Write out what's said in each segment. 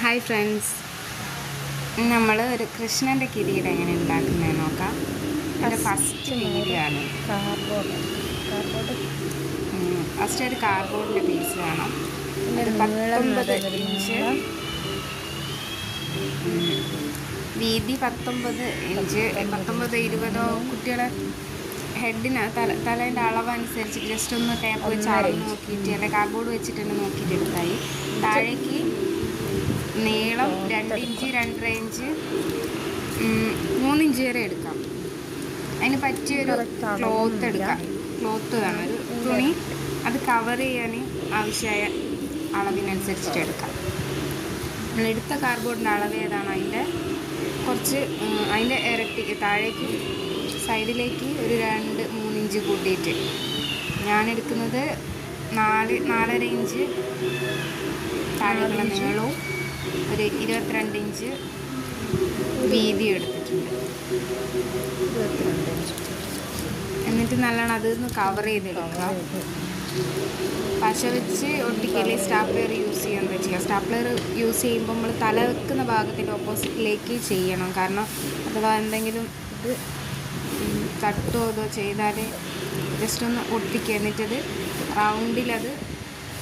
Hi friends നമ്മൾ ഒരു കൃഷ്ണന്റെ കിരീടം എങ്ങനെ ഉണ്ടാക്കുന്നത് നോക്കാം. എന്റെ ഫസ്റ്റ് വീഡിയോ ആണ് കാർഡ്ബോർഡ് കാർഡ്ബോർഡ് ഫസ്റ്റ് ഒരു കാർബോർഡിന്റെ പീസ് വേണം. ഒരു പത്തൊമ്പത് ഇഞ്ച്. വീതി പത്തൊമ്പത് ഇഞ്ച്. പത്തൊമ്പത് ഇരുപതോ കുട്ടികളെ ഹെഡിന് തല തലേന്റെ അളവനുസരിച്ച് ജസ്റ്റ് ഒന്ന് ടേപ്പ് വെച്ച് അളവ്. നോക്കിയിട്ട് അല്ലെ കാർഡ്ബോർഡ് വെച്ചിട്ട് തന്നെ നോക്കിയിട്ട് എടുത്തായി. താഴേക്ക് നീളം രണ്ട് ഇഞ്ച് രണ്ടര ഇഞ്ച് മൂന്നിഞ്ച് മൂന്ന് വരെ എടുക്കാം. അതിന് പറ്റിയൊരു ഒരു ക്ലോത്ത് എടുക്കാം. ക്ലോത്ത് വേണം. ഒരു തുണി അത് കവർ ചെയ്യാൻ ആവശ്യമായ അളവിനനുസരിച്ചിട്ട് എടുക്കാം. നമ്മൾ എടുത്ത കാർഡ്ബോർഡിന്റെ അളവ് ഏതാണ്? അതിന്റെ കുറച്ച് അതിന്റെ ഇരട്ടി താഴേക്ക് സൈഡിലേക്ക് ഒരു രണ്ട് മൂന്നിഞ്ച് കൂട്ടിയിട്ട്. ഞാൻ എടുക്കുന്നത് നാല് നാലര ഇഞ്ച് താഴേക്കുള്ള നീളവും ഒരു ഇരുപത്തിരണ്ട് ഇഞ്ച് വീതി എടുത്തിട്ടുണ്ട്. ഇരുപത്തിരണ്ട് ഇഞ്ച് എന്നിട്ട് നല്ലോണം അതൊന്ന് കവർ ചെയ്തെടുക്കുക പശ വെച്ച് ഒട്ടിക്കൽ സ്റ്റാപ്ലർ യൂസ് ചെയ്യാൻ പറ്റില്ല. സ്റ്റാപ്ലർ യൂസ് ചെയ്യുമ്പോൾ നമ്മൾ തല വെക്കുന്ന ഭാഗത്തിന്റെ ഓപ്പോസിറ്റിലേക്ക് ചെയ്യണം. കാരണം അഥവാ എന്തെങ്കിലും ഇത് തട്ടോ അതോ ചെയ്താൽ ജസ്റ്റ് ഒന്ന് ഒട്ടിക്കുക എന്നിട്ടത് റൗണ്ടിലത്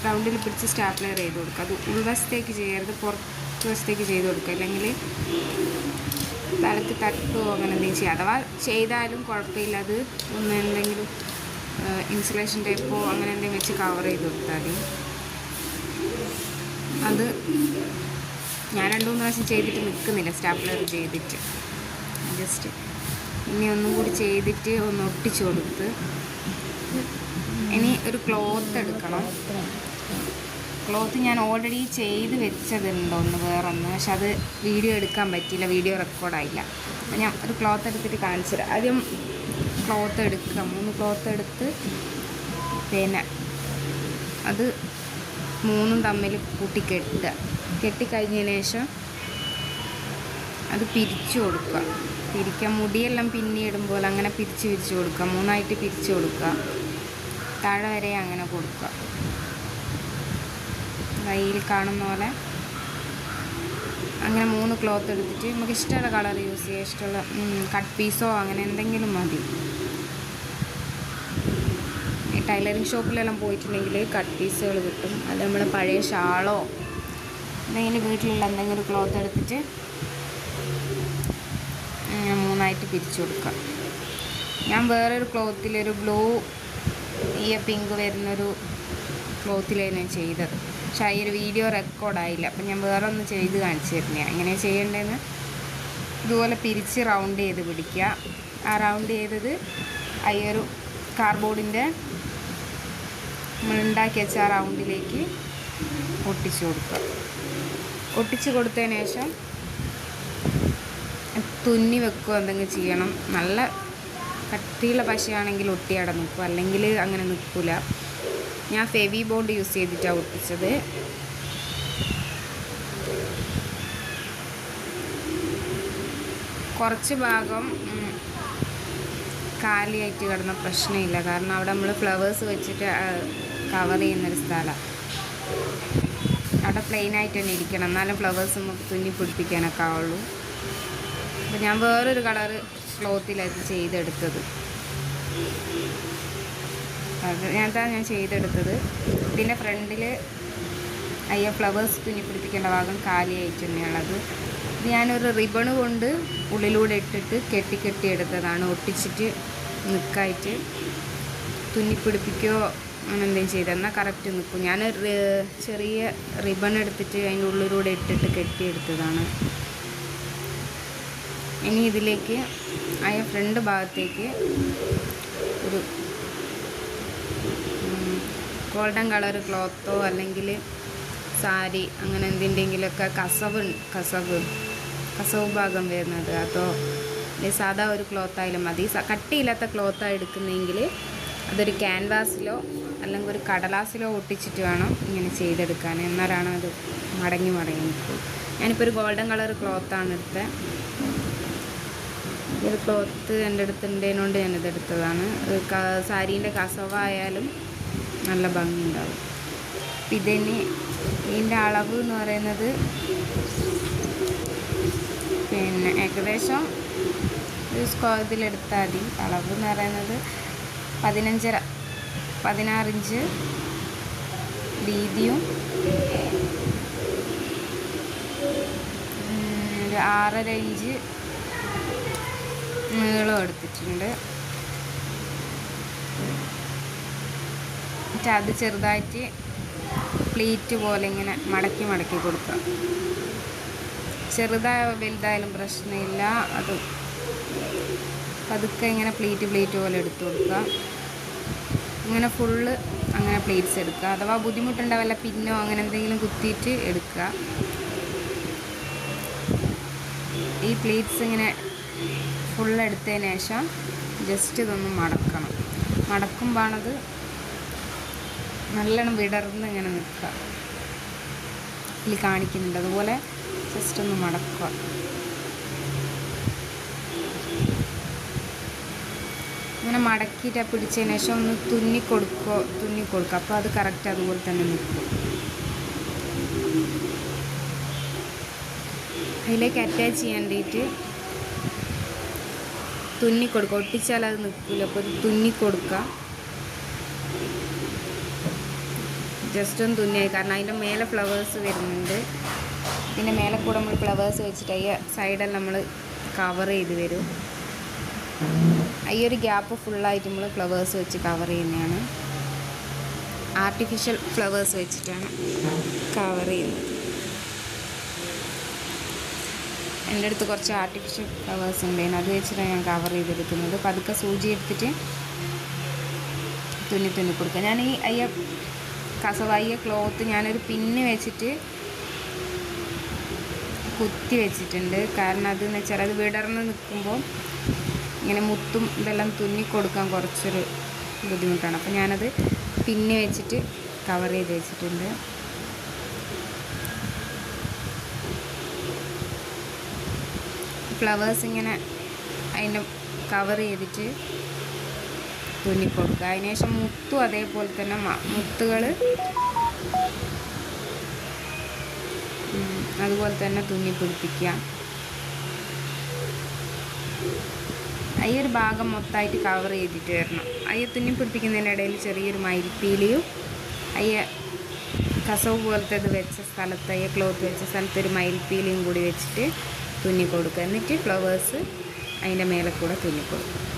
റൗണ്ടിൽ പിടിച്ച് സ്റ്റാപ്ലർ ചെയ്ത് കൊടുക്കുക. അത് ഉൾവശത്തേക്ക് ചെയ്യരുത് പുറത്ത് വശത്തേക്ക് ചെയ്ത് കൊടുക്കുക. അല്ലെങ്കിൽ തലക്ക് തട്ടുകയോ അങ്ങനെ എന്തെങ്കിലും ചെയ്യുക അഥവാ ചെയ്താലും കുഴപ്പമില്ല. അത് ഒന്ന് എന്തെങ്കിലും ഇൻസുലേഷൻ ടൈപ്പോ അങ്ങനെ എന്തെങ്കിലും വെച്ച് കവർ ചെയ്ത് കൊടുത്താൽ മതി. അത് ഞാൻ രണ്ട് മൂന്ന് പ്രാവശ്യം ചെയ്തിട്ട് നിൽക്കുന്നില്ല. സ്റ്റാപ്ലർ ചെയ്തിട്ട്. ജസ്റ്റ് ഇനി ഒന്നും കൂടി ചെയ്തിട്ട് ഒന്ന് ഒട്ടിച്ചു കൊടുത്ത്. ഇനി ഒരു ക്ലോത്ത് എടുക്കണം. ക്ലോത്ത് ഞാൻ ഓൾറെഡി ചെയ്ത് വെച്ചതുണ്ട് ഒന്ന് വേറൊന്ന്. പക്ഷെ അത് വീഡിയോ എടുക്കാൻ പറ്റിയില്ല വീഡിയോ റെക്കോർഡായില്ല. അപ്പം ഞാൻ ഒരു ക്ലോത്ത് എടുത്തിട്ട് കാണിച്ചു തരാം. ആദ്യം ക്ലോത്ത് എടുക്കുക. മൂന്ന് ക്ലോത്ത് എടുത്ത് പിന്നെ അത് മൂന്നും തമ്മിൽ കൂട്ടി കെട്ടുക. കെട്ടിക്കഴിഞ്ഞതിന് ശേഷം അത് പിരിച്ചു കൊടുക്കുക. പിരിക്കാൻ മുടിയെല്ലാം പിന്നെ ഇടുമ്പോൾ അങ്ങനെ പിരിച്ച് പിരിച്ചു കൊടുക്കുക. മൂന്നായിട്ട് പിരിച്ചു കൊടുക്കുക. താഴെ വരെ അങ്ങനെ കൊടുക്കുക. കയ്യിൽ കാണുന്ന പോലെ. അങ്ങനെ മൂന്ന് ക്ലോത്ത് എടുത്തിട്ട് നമുക്ക് ഇഷ്ടമുള്ള കളർ യൂസ് ചെയ്യുക ഇഷ്ടമുള്ള കട്ട് പീസോ അങ്ങനെ എന്തെങ്കിലും മതി. ടൈലറിങ് ഷോപ്പിലെല്ലാം പോയിട്ടുണ്ടെങ്കിൽ കട്ട് പീസുകൾ കിട്ടും. അത് നമ്മൾ പഴയ ഷാളോ എന്തെങ്കിലും വീട്ടിലുള്ള എന്തെങ്കിലും ക്ലോത്ത് എടുത്തിട്ട് അങ്ങനെ മൂന്നായിട്ട് പിരിച്ചു കൊടുക്കുക. ഞാൻ വേറൊരു ക്ലോത്തിലൊരു ബ്ലൂ ഈ പിങ്ക് വരുന്നൊരു ക്ലോത്തിലാണ് ഞാൻ ചെയ്തത്. പക്ഷേ ഈ ഒരു വീഡിയോ റെക്കോർഡായില്ല. അപ്പം ഞാൻ വേറെ ഒന്ന് ചെയ്ത് കാണിച്ചു തരുന്നതാണ് എങ്ങനെ ചെയ്യേണ്ടതെന്ന് ഇതുപോലെ പിരിച്ച് റൗണ്ട് ചെയ്ത് പിടിക്കുക. ആ റൗണ്ട് ചെയ്തത് ഈ ഒരു കാർബോർഡിന്റെ നമ്മൾ ഉണ്ടാക്കി വെച്ച ആ റൗണ്ടിലേക്ക് ഒട്ടിച്ചു കൊടുക്കുക. ഒട്ടിച്ചു കൊടുത്തതിന് ശേഷം തുന്നി വെക്കുക എന്തെങ്കിലും ചെയ്യണം. നല്ല കട്ടിയുള്ള പശയാണെങ്കിൽ ഒട്ടിയാടെ നിൽക്കും. അല്ലെങ്കിൽ അങ്ങനെ നിൽക്കില്ല. ഞാൻ ഫെവി ബോണ്ട് യൂസ് ചെയ്തിട്ടാണ് ഒട്ടിച്ചത്. കുറച്ച് ഭാഗം കാലിയായിട്ട് കിടന്ന പ്രശ്നമില്ല. കാരണം അവിടെ നമ്മൾ ഫ്ലവേഴ്സ് വെച്ചിട്ട് കവർ ചെയ്യുന്നൊരു സ്ഥലമാണ് അവിടെ പ്ലെയിനായിട്ട് തന്നെ ഇരിക്കണം. എന്നാലും ഫ്ലവേഴ്സ് നമുക്ക് തുന്നി പിടിപ്പിക്കാനൊക്കെ ആവുള്ളൂ. അപ്പോൾ ഞാൻ വേറൊരു കളറ് ക്ലോത്തിലത് ചെയ്തെടുത്തത്. അത് ഞാൻ ചെയ്തെടുത്തത്. ഇതിന്റെ ഫ്രണ്ടിൽ അയ്യ ഫ്ലവേഴ്സ് തുന്നി പിടിപ്പിക്കേണ്ട ഭാഗം കാലിയായിട്ട് തന്നെയുള്ളത് ഇത് ഞാനൊരു റിബൺ കൊണ്ട് ഉള്ളിലൂടെ ഇട്ടിട്ട് കെട്ടി കെട്ടി എടുത്തതാണ്. ഒട്ടിച്ചിട്ട് നിൽക്കായിട്ട് തുന്നിപ്പിടിപ്പിക്കുകയോ അങ്ങനെ എന്തെങ്കിലും ചെയ്ത് എന്നാൽ കറക്റ്റ് നിൽക്കും ഞാൻ ചെറിയ റിബൺ എടുത്തിട്ട് അതിന്റെ ഉള്ളിലൂടെ ഇട്ടിട്ട് കെട്ടിയെടുത്തതാണ് ഇനി ഇതിലേക്ക് അയ ഫ്രണ്ട് ഭാഗത്തേക്ക് ഒരു ഗോൾഡൻ കളർ ക്ലോത്തോ അല്ലെങ്കിൽ സാരി അങ്ങനെ എന്തിന്റെങ്കിലുമൊക്കെ കസവ് കസവ് കസവ് ഭാഗം വരുന്നത്. അതോ സാധാ ഒരു ക്ലോത്ത് ആയാലും മതി. കട്ടിയില്ലാത്ത ക്ലോത്താണ് എടുക്കുന്നതെങ്കിൽ അതൊരു ക്യാൻവാസിലോ അല്ലെങ്കിൽ ഒരു കടലാസിലോ ഒട്ടിച്ചിട്ട് വേണം ഇങ്ങനെ ചെയ്തെടുക്കാൻ. എന്നാലാണ് അത് മടങ്ങി മടങ്ങി നിൽക്കും ഞാനിപ്പോൾ ഒരു ഗോൾഡൻ കളർ ക്ലോത്താണ് എടുത്തത്. ഒരു ക്ലോത്ത് എന്റെ അടുത്തുണ്ടതിനോണ്ട് ഞാനിത് എടുത്തതാണ്. സാരീന്റെ കസവായാലും നല്ല ഭംഗിയുണ്ടാവും. അപ്പം ഇതിന് ഇതിന്റെ അളവ് എന്ന് പറയുന്നത് പിന്നെ ഏകദേശം ഒരു സ്ക്വ ഇതിലെടുത്താൽ മതി. അളവ് എന്ന് പറയുന്നത് പതിനഞ്ചര പതിനാറിഞ്ച് വീതിയും ഒരു ആറര ഇഞ്ച് നീളം എടുത്തിട്ടുണ്ട്. എന്നിട്ട് അത് ചെറുതായിട്ട് പ്ലീറ്റ് പോലെ ഇങ്ങനെ മടക്കി മടക്കി കൊടുക്കുക. ചെറുതായ വലുതായാലും പ്രശ്നമില്ല. അത് പതുക്കെ ഇങ്ങനെ പ്ലീറ്റ് പ്ലീറ്റ് പോലെ എടുത്ത് കൊടുക്കുക. ഇങ്ങനെ ഫുള്ള് അങ്ങനെ പ്ലേറ്റ്സ് എടുക്കുക. അഥവാ ബുദ്ധിമുട്ടുണ്ട വല്ല പിന്നോ അങ്ങനെ എന്തെങ്കിലും കുത്തിയിട്ട് എടുക്കുക. ഈ പ്ലേറ്റ്സ് ഇങ്ങനെ ഫുള്ള് എടുത്തതിന് ശേഷം ജസ്റ്റ് ഇതൊന്ന് മടക്കണം. മടക്കുമ്പോഴാണത് നല്ലോണം വിടർന്ന് ഇങ്ങനെ നിൽക്കുക. ഇതിൽ കാണിക്കുന്നുണ്ട്. അതുപോലെ ജസ്റ്റ് ഒന്ന് മടക്കുക. ഇങ്ങനെ മടക്കിയിട്ട് പിടിച്ചതിന് ശേഷം ഒന്ന് തുന്നി കൊടുക്കുക. തുന്നി കൊടുക്കുക. അപ്പോൾ അത് കറക്റ്റ് അതുപോലെ തന്നെ നിൽക്കും. അതിലേക്ക് അറ്റാച്ച് ചെയ്യാൻ വേണ്ടിയിട്ട് തുന്നി കൊടുക്കുക. ഒട്ടിച്ചാൽ അത് നിൽക്കില്ല. അപ്പോൾ തുന്നി കൊടുക്കുക. ജസ്റ്റ് ഒന്ന് തുന്നിയായി. കാരണം അതിന്റെ മേലെ ഫ്ലവേഴ്സ് വരുന്നുണ്ട്. പിന്നെ മേലെ കൂടെ നമ്മൾ ഫ്ലവേഴ്സ് വെച്ചിട്ട് ഈ സൈഡെല്ലാം നമ്മൾ കവർ ചെയ്ത് വരും. ഈ ഒരു ഗ്യാപ്പ് ഫുള്ളായിട്ട് നമ്മൾ ഫ്ലവേഴ്സ് വെച്ച് കവർ ചെയ്യുന്നതാണ്. ആർട്ടിഫിഷ്യൽ ഫ്ലവേഴ്സ് വെച്ചിട്ടാണ് കവർ ചെയ്യുന്നത്. എന്റെ അടുത്ത് കുറച്ച് ആർട്ടിഫിഷ്യൽ ഫ്ലവേഴ്സ് ഉണ്ടായിരുന്നു അത് വെച്ചിട്ടാണ് ഞാൻ കവർ ചെയ്തെടുക്കുന്നത്. പതുക്കെ സൂചി എടുത്തിട്ട് തുന്നി തുന്നി കൊടുക്കുക. ഞാൻ ഈ അയ്യ കസവായ ക്ലോത്ത് ഞാനൊരു പിന്ന് വെച്ചിട്ട് കുത്തി വെച്ചിട്ടുണ്ട്. കാരണം അതെന്ന് വെച്ചാൽ അത് വിടർന്ന് നിൽക്കുമ്പോൾ ഇങ്ങനെ മുത്തും ഇതെല്ലാം തുന്നി കൊടുക്കാൻ കുറച്ചൊരു ബുദ്ധിമുട്ടാണ്. അപ്പോൾ ഞാനത് പിന്ന് വെച്ചിട്ട് കവർ ചെയ്ത് വെച്ചിട്ടുണ്ട്. ഫ്ലവേഴ്സ് ഇങ്ങനെ അതിന്റെ കവർ ചെയ്തിട്ട് തുന്നി കൊടുക്കുക അതിനുശേഷം മുത്തും അതേപോലെ തന്നെ മുത്തുകൾ അതുപോലെ തന്നെ തുന്നി പിടിപ്പിക്കുക. ഈ ഒരു ഭാഗം മൊത്തമായിട്ട് കവർ ചെയ്തിട്ട് വരണം. അയ്യ തുന്നി പിടിപ്പിക്കുന്നതിന്റെ ഇടയിൽ ചെറിയൊരു മയിൽപ്പീലിയും അയ്യ കസവ് പോലത്തെ ഇത് വെച്ച സ്ഥലത്ത് അയ്യ ക്ലോത്ത് വെച്ച സ്ഥലത്ത് ഒരു മയിൽപ്പീലിയും കൂടി വെച്ചിട്ട് തുന്നി കൊടുക്കുക. എന്നിട്ട് ഫ്ലവേഴ്സ് അതിന്റെ മേലെ കൂടെ തുന്നി കൊടുക്കുക.